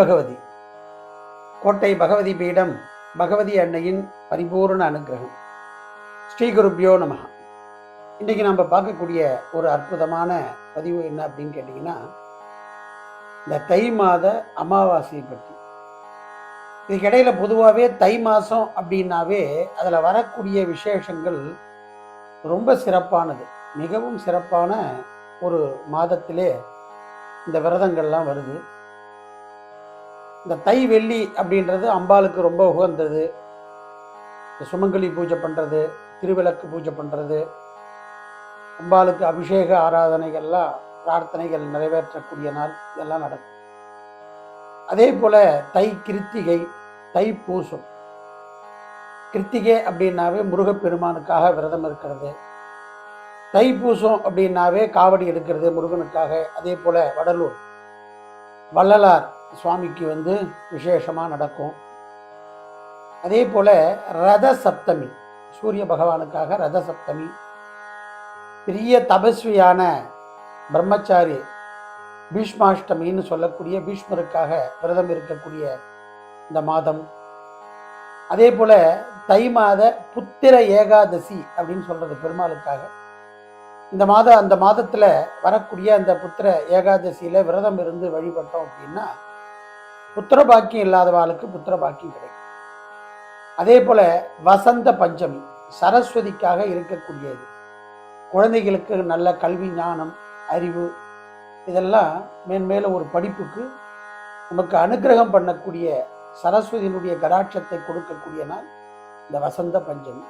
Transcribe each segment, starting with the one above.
பகவதி. கோட்டை பகவதி பீடம் பகவதி அன்னையின் பரிபூர்ண அனுகிரகம். ஸ்ரீ குருப்யோ நமக இன்றைக்கி நம்ம பார்க்கக்கூடிய ஒரு அற்புதமான பதிவு என்ன அப்படின்னு கேட்டிங்கன்னா இந்த தை மாத அமாவாசையை பற்றி. இதுக்கிடையில பொதுவாகவே தை மாதம் அப்படின்னாவே அதில் வரக்கூடிய விசேஷங்கள் ரொம்ப சிறப்பானது. மிகவும் சிறப்பான ஒரு மாதத்திலே இந்த விரதங்கள்லாம் வருது. இந்த தை வெள்ளி அப்படின்றது அம்பாளுக்கு ரொம்ப உகந்தது. இந்த சுமங்கலி பூஜை பண்ணுறது திருவிளக்கு பூஜை பண்ணுறது அம்பாளுக்கு அபிஷேக ஆராதனைகள்லாம் பிரார்த்தனைகள் நிறைவேற்றக்கூடிய நாள் இதெல்லாம் நடக்கும். அதே போல் தை கிருத்திகை தை பூசம். கிருத்திகை அப்படின்னாவே முருகப்பெருமானுக்காக விரதம் இருக்கிறது. தைப்பூசம் அப்படின்னாவே காவடி எடுக்கிறது முருகனுக்காக அதே போல் வடலூர் வள்ளலார் சுவாமிக்கு வந்து விசேஷமாக நடக்கும். அதே போல் ரத சப்தமி சூரிய பகவானுக்காக ரத சப்தமி பெரிய தபஸ்வியான பிரம்மச்சாரி பீஷ்மாஷ்டமின்னு சொல்லக்கூடிய பீஷ்மருக்காக விரதம் இருக்கக்கூடிய இந்த மாதம். அதே போல் தை மாத புத்திர ஏகாதசி அப்படின்னு சொல்கிறது பெருமாளுக்காக. இந்த மாதம் அந்த மாதத்தில் வரக்கூடிய அந்த புத்திர ஏகாதசியில் விரதம் இருந்து வழிபட்டோம் அப்படின்னா புத்திர பாக்கியம் இல்லாதவாளுக்கு புத்திர பாக்கியம் கிடைக்கும். அதே போல் வசந்த பஞ்சமி சரஸ்வதிக்காக இருக்கக்கூடியது. குழந்தைகளுக்கு நல்ல கல்வி ஞானம் அறிவு இதெல்லாம் மேன்மேல ஒரு படிப்புக்கு நமக்கு அனுகிரகம் பண்ணக்கூடிய சரஸ்வதியினுடைய கடாட்சத்தை கொடுக்கக்கூடிய நாள் இந்த வசந்த பஞ்சமி.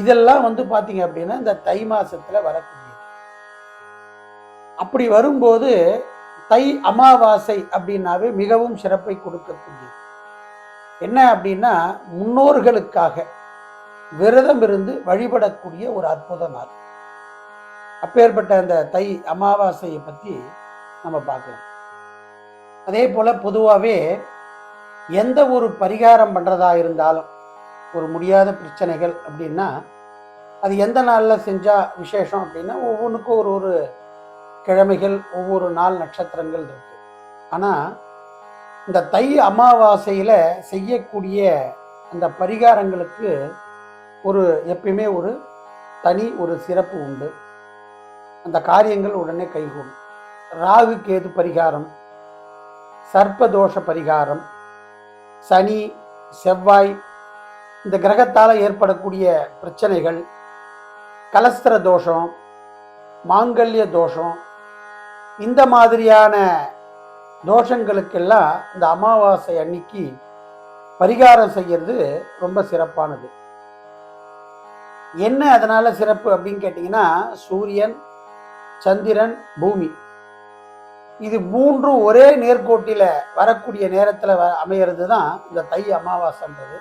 இதெல்லாம் வந்து பார்த்தீங்க அப்படின்னா இந்த தை மாசத்துல வரக்கூடியது. அப்படி வரும்போது தை அமாவாசை அப்படின்னாவே மிகவும் சிறப்பை கொடுக்கக்கூடியது. என்ன அப்படின்னா முன்னோர்களுக்காக விரதம் இருந்து வழிபடக்கூடிய ஒரு அற்புத நாள். அப்பேற்பட்ட அந்த தை அமாவாசையை பற்றி நம்ம பார்க்கலாம். அதே போல் பொதுவாகவே எந்த ஒரு பரிகாரம் பண்ணுறதா இருந்தாலும் ஒரு முடியாத பிரச்சனைகள் அப்படின்னா அது எந்த நாளில் செஞ்சால் விசேஷம் அப்படின்னா ஒவ்வொன்றுக்கும் ஒரு ஒரு கிழமைகள் ஒவ்வொரு நாள் நட்சத்திரங்கள் இருக்கு. ஆனால் இந்த தை அமாவாசையில் செய்யக்கூடிய அந்த பரிகாரங்களுக்கு ஒரு எப்பயுமே ஒரு தனி ஒரு சிறப்பு உண்டு. அந்த காரியங்கள் உடனே கைகூடும். ராகு கேது பரிகாரம் சர்ப்பதோஷ பரிகாரம் சனி செவ்வாய் இந்த கிரகத்தால் ஏற்படக்கூடிய பிரச்சனைகள் கலஸ்திர தோஷம் மாங்கல்ய தோஷம் இந்த மாதிரியான தோஷங்களுக்கெல்லாம் இந்த அமாவாசை அன்னைக்கு பரிகாரம் செய்யறது ரொம்ப சிறப்பானது. என்ன அதனால் சிறப்பு அப்படின்னு கேட்டிங்கன்னா சூரியன் சந்திரன் பூமி. இது மூன்றும் ஒரே நேர்கோட்டில் வரக்கூடிய நேரத்தில் வ அமையிறது தான் இந்த தை அமாவாசைன்றது.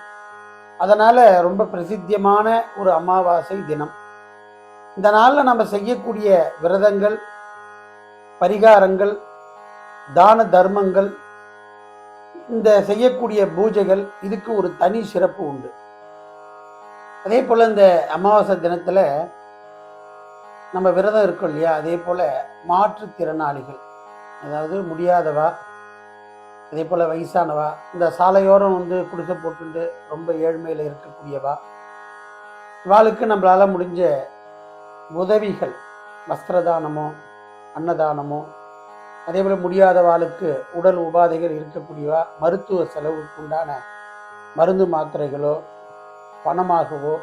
அதனால் ரொம்ப பிரசித்தியமான ஒரு அமாவாசை தினம். இந்த நாளில் நம்ம செய்யக்கூடிய விரதங்கள் பரிகாரங்கள் தான தர்மங்கள் இந்த செய்யக்கூடிய பூஜைகள் இதுக்கு ஒரு தனி சிறப்பு உண்டு. அதே போல் இந்த அமாவாசை தினத்தில் நம்ம விரதம் இருக்கோம் இல்லையா? அதே போல் மாற்றுத்திறனாளிகள் அதாவது முடியாதவா அதே போல் வயசானவா இந்த சாலையோரம் வந்து குடிசை போட்டு ரொம்ப ஏழ்மையில் இருக்கக்கூடியவா இவாளுக்கு நம்மளால் முடிஞ்ச உதவிகள் வஸ்திரதானமோ அன்னதானமோ? அதே போல் முடியாதவாளுக்கு உடல் உபாதைகள் இருக்கக்கூடியவா? மருத்துவ செலவுக்கு உண்டான மருந்து மாத்திரைகளோ பணமாகவோ?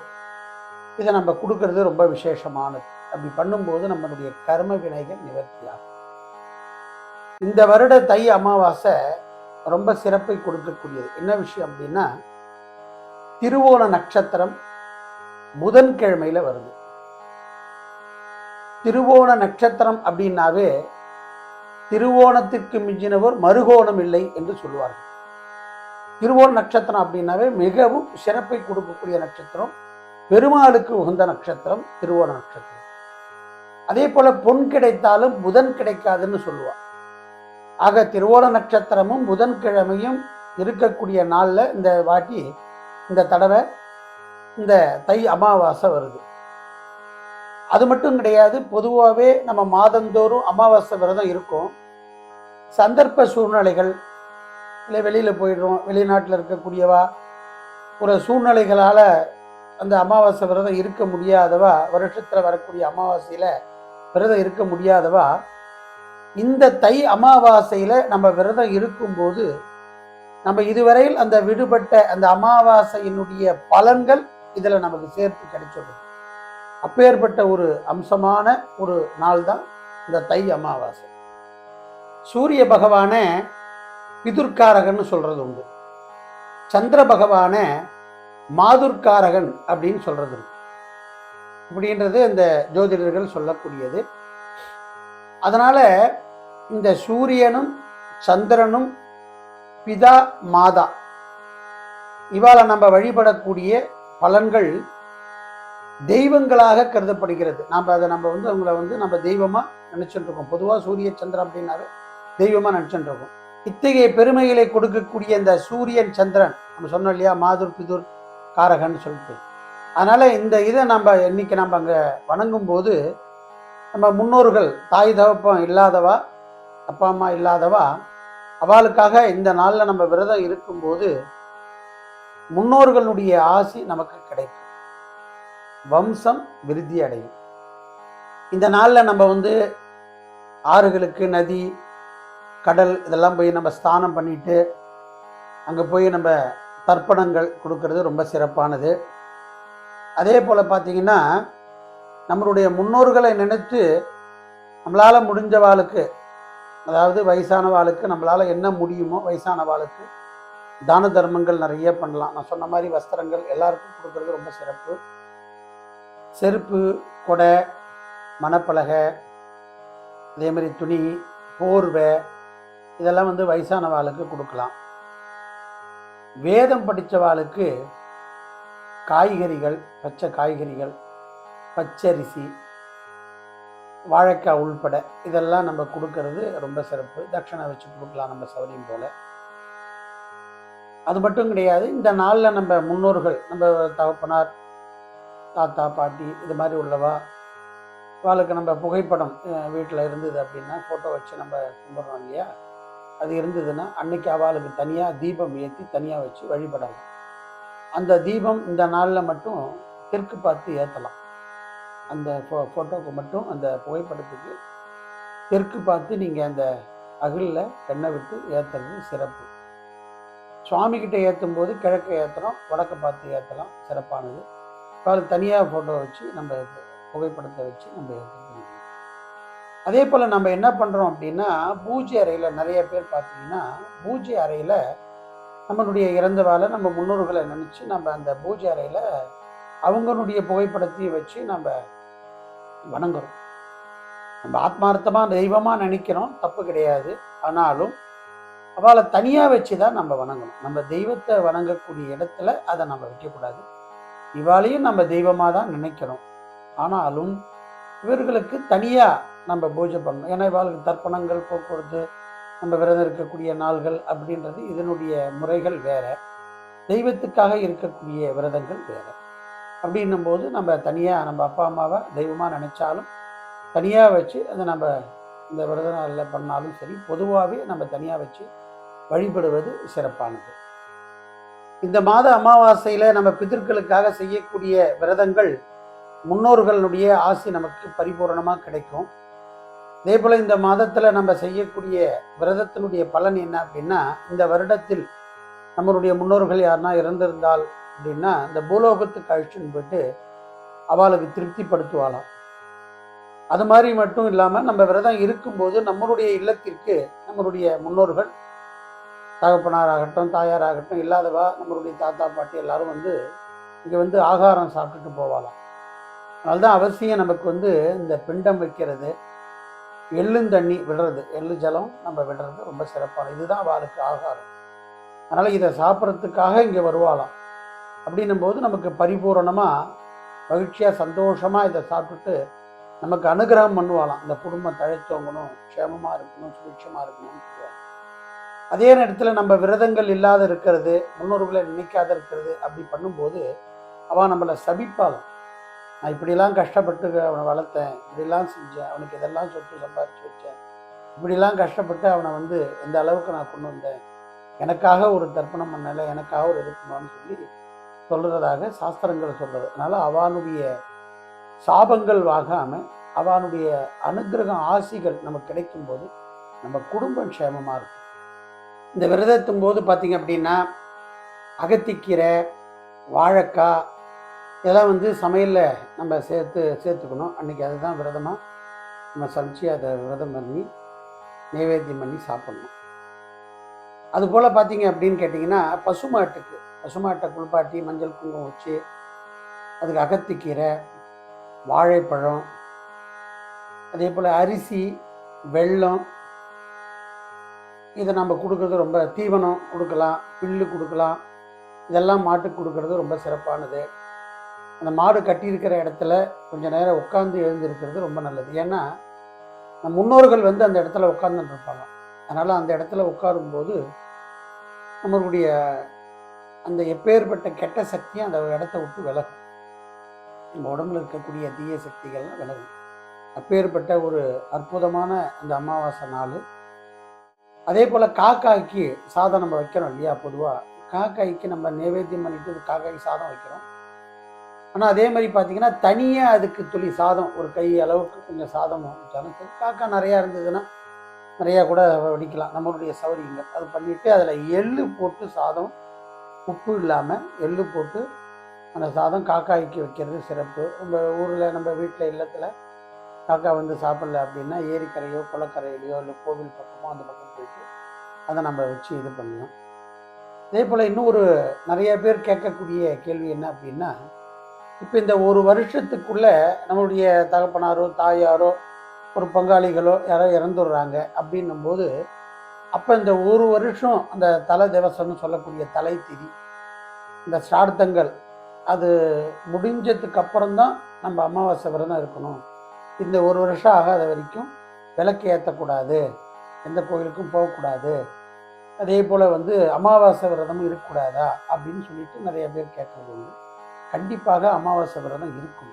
இதை நம்ம கொடுக்கறது ரொம்ப விசேஷமானது. அப்படி பண்ணும்போது நம்மளுடைய கர்ம வினைகள் நிவர்த்தியாகும். இந்த வருட தை அமாவாசை ரொம்ப சிறப்பை கொடுக்கக்கூடியது. என்ன விஷயம் அப்படின்னா திருவோண நட்சத்திரம் புதன்கிழமையில் வருது. திருவோண நட்சத்திரம் அப்படின்னாவே திருவோணத்திற்கு மிஞ்சினவர் மறுகோணம் இல்லை என்று சொல்லுவார்கள். திருவோண நட்சத்திரம் அப்படின்னாவே மிகவும் சிறப்பை கொடுக்கக்கூடிய நட்சத்திரம் பெருமாளுக்கு உகந்த நட்சத்திரம் திருவோண நட்சத்திரம். அதே போல பொன் கிடைத்தாலும் புதன் கிடைக்காதுன்னு சொல்லுவார். ஆக திருவோண நட்சத்திரமும் புதன்கிழமையும் இருக்கக்கூடிய நாளில் இந்த வாட்டி இந்த தடவை இந்த தை அமாவாசை வருது. அது மட்டும் கிடையாது பொதுவாகவே நம்ம மாதந்தோறும் அமாவாசை விரதம் இருக்கும். சந்தர்ப்ப சூழ்நிலைகள் இல்லை வெளியில் போயிடுறோம் வெளிநாட்டில் இருக்கக்கூடியவா ஒரு சூழ்நிலைகளால் அந்த அமாவாசை விரதம் இருக்க முடியாதவா வருஷத்தில் வரக்கூடிய அமாவாசையில் விரதம் இருக்க முடியாதவா இந்த தை அமாவாசையில் நம்ம விரதம் இருக்கும்போது நம்ம இதுவரையில் அந்த விடுபட்ட அந்த அமாவாசையினுடைய பலன்கள் இதில் நமக்கு சேர்த்து கிடைச்சிடும். அப்பேற்பட்ட ஒரு அம்சமான ஒரு நாள் தான் இந்த தை அமாவாசை. சூரிய பகவானை பிதுர்காரகன் சொல்றது உண்டு. சந்திர பகவானை மாதுர்காரகன் அப்படின்னு சொல்றது உண்டு. இப்படின்றது இந்த ஜோதிடர்கள் சொல்லக்கூடியது. அதனால இந்த சூரியனும் சந்திரனும் பிதா மாதா இவாள நம்ம வழிபடக்கூடிய பலன்கள் தெய்வங்களாக கருதப்படுகிறது. நாம் அதை நம்ம வந்து அவங்கள வந்து நம்ம தெய்வமாக நினைச்சுட்டு இருக்கோம் பொதுவாக சூரிய சந்திரன் அப்படின்னாவே தெய்வமாக நினச்சிட்டு இருக்கோம் இத்தகைய பெருமைகளை கொடுக்கக்கூடிய இந்த சூரியன் சந்திரன் நம்ம சொன்னோம் இல்லையா மாதுர் பிதுர் காரகன்னு சொல்லிட்டு. அதனால் இந்த இதை நம்ம இன்னைக்கு நம்ம அங்கே வணங்கும் போது நம்ம முன்னோர்கள் தாய் தகப்பம் இல்லாதவா அப்பா அம்மா இல்லாதவா அவளுக்காக இந்த நாளில் நம்ம விரதம் இருக்கும்போது முன்னோர்களுடைய ஆசி நமக்கு கிடைக்கும். வம்சம் விருத்தி அடையும் இந்த நாளில் நம்ம வந்து ஆறுகளுக்கு நதி கடல் இதெல்லாம் போய் நம்ம ஸ்தானம் பண்ணிட்டு அங்கே போய் நம்ம தர்ப்பணங்கள் கொடுக்கறது ரொம்ப சிறப்பானது. அதே போல் பார்த்திங்கன்னா நம்மளுடைய முன்னோர்களை நினைத்து நம்மளால் முடிஞ்ச வாளுக்கு அதாவது வயசானவாளுக்கு நம்மளால் என்ன முடியுமோ வயசானவாளுக்கு தான தர்மங்கள் நிறைய பண்ணலாம். நான் சொன்ன மாதிரி வஸ்திரங்கள் எல்லாருக்கும் கொடுக்கறது ரொம்ப சிறப்பு. செருப்பு கொடை மணப்பலகை அதே மாதிரி துணி போர்வை இதெல்லாம் வந்து வயசானவாளுக்கு கொடுக்கலாம். வேதம் படித்தவாளுக்கு காய்கறிகள் பச்சை காய்கறிகள் பச்சரிசி வாழைக்காய் உள்பட இதெல்லாம் நம்ம கொடுக்கறது ரொம்ப சிறப்பு. தட்சணை வச்சு கொடுக்கலாம் நம்ம சௌரியம் போல. அது மட்டும் கிடையாது. இந்த நாளில் நம்ம முன்னோர்கள் நம்ம தகப்பனார் தாத்தா பாட்டி இது மாதிரி உள்ளவா? அவளுக்கு நம்ம புகைப்படம் வீட்டில் இருந்தது அப்படின்னா ஃபோட்டோ வச்சு நம்ம கும்பிட்றோம் இல்லையா? அது இருந்ததுன்னா அன்னைக்கு அவளுக்கு தனியாக தீபம் ஏற்றி தனியாக வச்சு வழிபடலாம். அந்த தீபம் இந்த நாளில் மட்டும் தெற்கு பார்த்து ஏற்றலாம் அந்த ஃபோ ஃபோட்டோவுக்கு மட்டும் அந்த புகைப்படத்துக்கு தெற்கு பார்த்து நீங்கள் அந்த அகலில் எண்ணெய் விட்டு ஏற்றுறது சிறப்பு. சுவாமிக்கிட்ட ஏற்றும் போது கிழக்கு ஏற்றுறோம் வடக்கு பார்த்து ஏற்றலாம் சிறப்பானது. அவளுக்கு தனியாக ஃபோட்டோ வச்சு நம்ம புகைப்படத்தை வச்சு நம்ம அதே போல் நம்ம என்ன பண்ணுறோம் அப்படின்னா பூஜை அறையில் நிறைய பேர் பார்த்தீங்கன்னா பூஜை அறையில் நம்மளுடைய இறந்தவாளை நம்ம முன்னோர்களை நினச்சி நம்ம அந்த பூஜை அறையில் அவங்களுடைய புகைப்படத்தையும் வச்சு நம்ம வணங்குறோம். நம்ம ஆத்மார்த்தமாக தெய்வமாக நினைக்கிறோம் தப்பு கிடையாது. ஆனாலும் அவளை தனியாக வச்சு தான் நம்ம வணங்கணும். நம்ம தெய்வத்தை வணங்கக்கூடிய இடத்துல அதை நம்ம வைக்கக்கூடாது. இவாளையும் நம்ம தெய்வமாக தான் நினைக்கிறோம். ஆனாலும் இவர்களுக்கு தனியாக நம்ம பூஜை பண்ணணும். ஏன்னா இவாளுக்கு தர்ப்பணங்கள் போக்குவரத்து நம்ம விரதம் இருக்கக்கூடிய நாள்கள் அப்படின்றது இதனுடைய முறைகள் வேற. தெய்வத்துக்காக இருக்கக்கூடிய விரதங்கள் வேற. அப்படின்னும் போது நம்ம தனியாக நம்ம அப்பா அம்மாவை தெய்வமாக நினச்சாலும் தனியாக வச்சு அதை நம்ம இந்த விரத நாளில் பண்ணாலும் சரி பொதுவாகவே நம்ம தனியாக வச்சு வழிபடுவது சிறப்பானது. இந்த மாத அமாவாசையில் நம்ம பிதர்களுக்காக செய்யக்கூடிய விரதங்கள் முன்னோர்களுடைய ஆசி நமக்கு பரிபூரணமாக கிடைக்கும். அதே போல் இந்த மாதத்தில் நம்ம செய்யக்கூடிய விரதத்தினுடைய பலன் என்ன அப்படின்னா இந்த வருடத்தில் நம்மளுடைய முன்னோர்கள் யாருன்னா இறந்திருந்தால் அப்படின்னா இந்த பூலோகத்துக்கு அழிச்சுன்னு போயிட்டு அவளுக்கு திருப்திப்படுத்துவாளாம். அது மாதிரி மட்டும் இல்லாமல் நம்ம விரதம் இருக்கும்போது நம்மளுடைய இல்லத்திற்கு நம்மளுடைய முன்னோர்கள் தகப்பனாராகட்டும் தாயாராகட்டும் இல்லாதவா நம்மளுடைய தாத்தா பாட்டி எல்லாரும் வந்து இங்கே வந்து ஆகாரம் சாப்பிட்டுட்டு போவாளாம். அதனால்தான் அவசியம் நமக்கு வந்து இந்த பிண்டம் வைக்கிறது எள்ளுந்தண்ணி விடுறது எள்ளு ஜலம் நம்ம விடுறது ரொம்ப சிறப்பான இதுதான் அவளுக்கு ஆகாரம். அதனால் இதை சாப்பிட்றதுக்காக இங்கே வருவாளாம். அப்படின்னும் போது நமக்கு பரிபூரணமாக மகிழ்ச்சியாக சந்தோஷமாக இதை சாப்பிட்டுட்டு நமக்கு அனுகிரகம் பண்ணுவாளாம். இந்த குடும்பம் தழைத்தோங்கணும் க்ஷேமமாக இருக்கணும் சுபிட்சமாக இருக்கணும்னு சொல்லுவாங்க. அதே நேரத்தில் நம்ம விரதங்கள் இல்லாத இருக்கிறது முன்னோர்களை நினைக்காத இருக்கிறது அப்படி பண்ணும்போது அவன் நம்மளை சபிப்பாளாம் நான் இப்படிலாம் கஷ்டப்பட்டு அவனை வளர்த்தேன் இப்படிலாம் செஞ்சேன் அவனுக்கு இதெல்லாம் சொத்து சம்பாரிச்சு வச்சேன் இப்படிலாம் கஷ்டப்பட்டு அவனை வந்து எந்த அளவுக்கு நான் கொண்டு வந்தேன் எனக்காக ஒரு தர்ப்பணம் பண்ணலை எனக்காக ஒரு இது பண்ணுவான்னு சொல்லி சொல்கிறதாக சாஸ்திரங்கள் சொல்கிறது அதனால் அவனுடைய சாபங்கள் வாகாமல் அவனுடைய அனுகிரகம் ஆசிகள் நமக்கு கிடைக்கும்போது நம்ம குடும்பம் க்ஷேமமாக இருக்கும். இந்த விரதத்தும் போது பார்த்தீங்க அப்படின்னா அகத்திக்கீரை வாழைக்காய் இதெல்லாம் வந்து சமையலில் நம்ம சேர்த்து சேர்த்துக்கணும். அன்றைக்கி அதுதான் விரதமாக நம்ம சமைச்சு அதை விரதம் பண்ணி நைவேத்தியம் பண்ணி சாப்பிட்ணும். அதுபோல் பார்த்தீங்க அப்படின்னு கேட்டிங்கன்னா பசுமாட்டுக்கு பசுமாட்டை குளிப்பாட்டி மஞ்சள் குங்குமம் வச்சு அதுக்கு அகத்திக்கீரை வாழைப்பழம் அதே போல் அரிசி வெல்லம் இதை நம்ம கொடுக்குறது ரொம்ப தீவனம் கொடுக்கலாம் புல்லு கொடுக்கலாம். இதெல்லாம் மாட்டுக்கு கொடுக்கறது ரொம்ப சிறப்பானது. அந்த மாடு கட்டியிருக்கிற இடத்துல கொஞ்ச நேரம் உட்காந்து எழுந்திருக்கிறது ரொம்ப நல்லது. ஏன்னா நம்ம முன்னோர்கள் வந்து அந்த இடத்துல உட்காந்துட்டு இருப்பாங்க. அதனால் அந்த இடத்துல உட்காரும்போது நம்மளுடைய அந்த எப்பேற்பட்ட கெட்ட சக்தியும் அந்த இடத்த விட்டு விலகும். நம்ம உடம்புல இருக்கக்கூடிய தீய சக்திகள்லாம் விலகும். அப்பேற்பட்ட ஒரு அற்புதமான அந்த அமாவாசை நாள் அதே போல் காக்காய்க்கு சாதம் நம்ம வைக்கிறோம் இல்லையா பொதுவாக காக்காய்க்கு நம்ம நைவேத்தியம் பண்ணிட்டு காக்காய்க்கு சாதம் வைக்கிறோம். ஆனால் அதே மாதிரி பார்த்தீங்கன்னா தனியாக அதுக்கு துளி சாதம் ஒரு கை அளவுக்கு கொஞ்சம் சாதம் வச்சாலும் சரி காக்கா நிறையா இருந்ததுன்னா நிறையா கூட வடிக்கலாம். நம்மளுடைய சௌரியங்கள். அது பண்ணிவிட்டு அதில் எள்ளு போட்டு சாதம் உப்பு இல்லாமல் எள்ளு போட்டு அந்த சாதம் காக்காய்க்கு வைக்கிறது சிறப்பு. நம்ம ஊரில் நம்ம வீட்டில் இல்லத்தில் காக்கா வந்து சாப்பிடல அப்படின்னா ஏரிக்கரையோ குளக்கரையிலையோ இல்லை கோவில் பக்கமோ அந்த பக்கம் போயிட்டு அதை நம்ம வச்சு இது பண்ணணும். அதே போல் இன்னும் ஒரு நிறைய பேர் கேட்கக்கூடிய கேள்வி என்ன அப்படின்னா இப்போ இந்த ஒரு வருஷத்துக்குள்ளே நம்மளுடைய தகப்பனாரோ தாயாரோ ஒரு பங்காளிகளோ யாரோ இறந்துடுறாங்க அப்படின்னும் போது அப்போ இந்த ஒரு வருஷம் அந்த தலை திவசம்னு சொல்லக்கூடிய தலை திரி இந்த ஸ்ரார்த்தங்கள் அது முடிஞ்சதுக்கு அப்புறம்தான் நம்ம அமாவாசை விரதம் இருக்கணும். இந்த ஒரு வருஷம் ஆகாத வரைக்கும் விளக்கு ஏற்றக்கூடாது எந்த கோயிலுக்கும் போகக்கூடாது. அதே போல் வந்து அமாவாசை விரதமும் இருக்கக்கூடாதா அப்படின்னு சொல்லிட்டு நிறைய பேர் கேட்கறது உண்டு. கண்டிப்பாக அமாவாசை விரதம் இருக்கும்.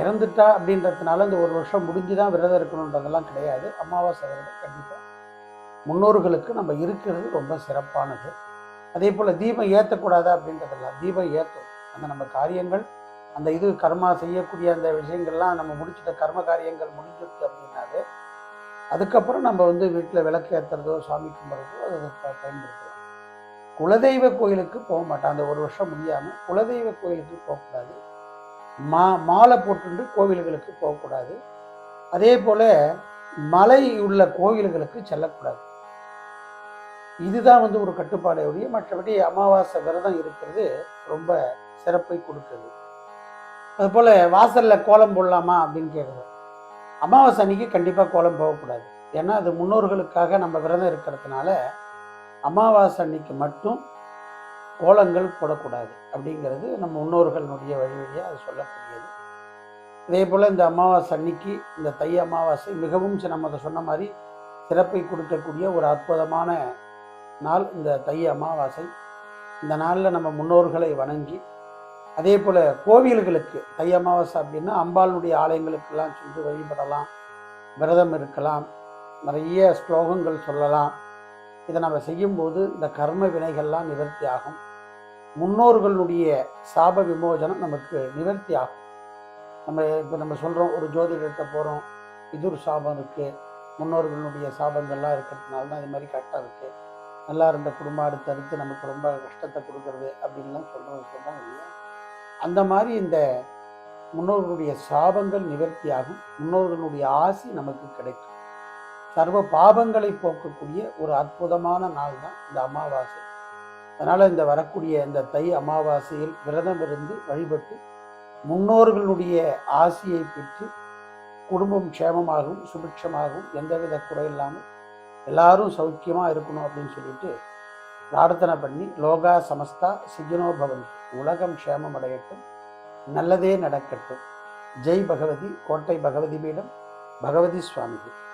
இறந்துட்டா அப்படின்றதுனால இந்த ஒரு வருஷம் முடிஞ்சு தான் விரதம் இருக்கணுன்றதெல்லாம் கிடையாது. அமாவாசை விரதம் கண்டிப்பாக முன்னோர்களுக்கு நம்ம இருக்கிறது ரொம்ப சிறப்பானது. அதே போல் தீபம் ஏற்றக்கூடாதா அப்படின்றதெல்லாம் தீபம் ஏற்றும் அந்த நம்ம காரியங்கள் அந்த இது கர்மா செய்யக்கூடிய அந்த விஷயங்கள்லாம் நம்ம முடிச்சிட்ட கர்ம காரியங்கள் முடிஞ்சிருக்கு அப்படின்னாவே அதுக்கப்புறம் நம்ம வந்து வீட்டில் விளக்கு ஏற்றுறதோ சாமி கும்பிட்றதோ அதை ப- குலதெய்வ கோயிலுக்கு போக மாட்டோம். அந்த ஒரு வருஷம் முடியாமல் குலதெய்வ கோயிலுக்கு போகக்கூடாது. மா மாலை போட்டுண்டு கோவில்களுக்கு போகக்கூடாது. அதே போல் மலை உள்ள கோவில்களுக்கு செல்லக்கூடாது. இதுதான் வந்து ஒரு கட்டுப்பாடையுடைய மற்றபடி அமாவாசை விரதம் இருக்கிறது ரொம்ப சிறப்பை கொடுக்குது. அதுபோல் வாசலில் கோலம் போடலாமா அப்படின்னு கேட்குறோம் அமாவாசை அன்னைக்கு கண்டிப்பாக கோலம் போகக்கூடாது. ஏன்னா அது முன்னோர்களுக்காக நம்ம விரதம் இருக்கிறதுனால அமாவாசை அன்னைக்கு மட்டும் கோலங்கள் போடக்கூடாது அப்படிங்கிறது நம்ம முன்னோர்களுடைய வழி வழியாக அது சொல்லக்கூடியது. இதே போல் இந்த அமாவாசை அன்னைக்கு இந்த தை அமாவாசை மிகவும் நம்ம அதை சொன்ன மாதிரி சிறப்பை கொடுக்கக்கூடிய ஒரு அற்புதமான நாள் இந்த தை அமாவாசை. இந்த நாளில் நம்ம முன்னோர்களை வணங்கி அதே போல் கோவில்களுக்கு தை அமாவாசை அப்படின்னா அம்பாளுடைய ஆலயங்களுக்கெல்லாம் சென்று வழிபடலாம் விரதம் இருக்கலாம் நிறைய ஸ்லோகங்கள் சொல்லலாம். இதை நம்ம செய்யும்போது இந்த கர்ம வினைகள்லாம் நிவர்த்தி ஆகும். முன்னோர்களுடைய சாப விமோசனம் நமக்கு நிவர்த்தி ஆகும். நம்ம இப்போ நம்ம சொல்கிறோம் ஒரு ஜோதிடத்தை போகிறோம் இதுர் சாபம் இருக்குது முன்னோர்களுடைய சாபங்கள்லாம் இருக்கிறதுனால தான் இது மாதிரி கரெக்டாக இருக்குது நல்லா இருந்த குடும்பம் அடுத்து அடுத்து நமக்கு ரொம்ப கஷ்டத்தை கொடுக்குறது அப்படின்லாம் சொல்கிறோம் தான் இல்லையா? அந்த மாதிரி இந்த முன்னோர்களுடைய சாபங்கள் நிவர்த்தியாகும். முன்னோர்களுடைய ஆசி நமக்கு கிடைக்கும். சர்வ பாபங்களை போக்கக்கூடிய ஒரு அற்புதமான நாள் தான் இந்த அமாவாசை. அதனால் இந்த வரக்கூடிய இந்த தை அமாவாசையில் விரதம் இருந்து வழிபட்டு முன்னோர்களுடைய ஆசியை பெற்று குடும்பம் க்ஷேமமாகவும் சுபிக்ஷமாகவும் எந்தவித குறை இல்லாமல் எல்லாரும் சௌக்கியமாக இருக்கணும் அப்படின்னு சொல்லிட்டு பிரார்த்தனை பண்ணி லோகா சமஸ்தா சிஜனோ பவந்தி. உலகம் க்ஷேமம் அடையட்டும் நல்லதே நடக்கட்டும். ஜெய் பகவதி கோட்டை பகவதி பீடம் பகவதி சுவாமிகள்.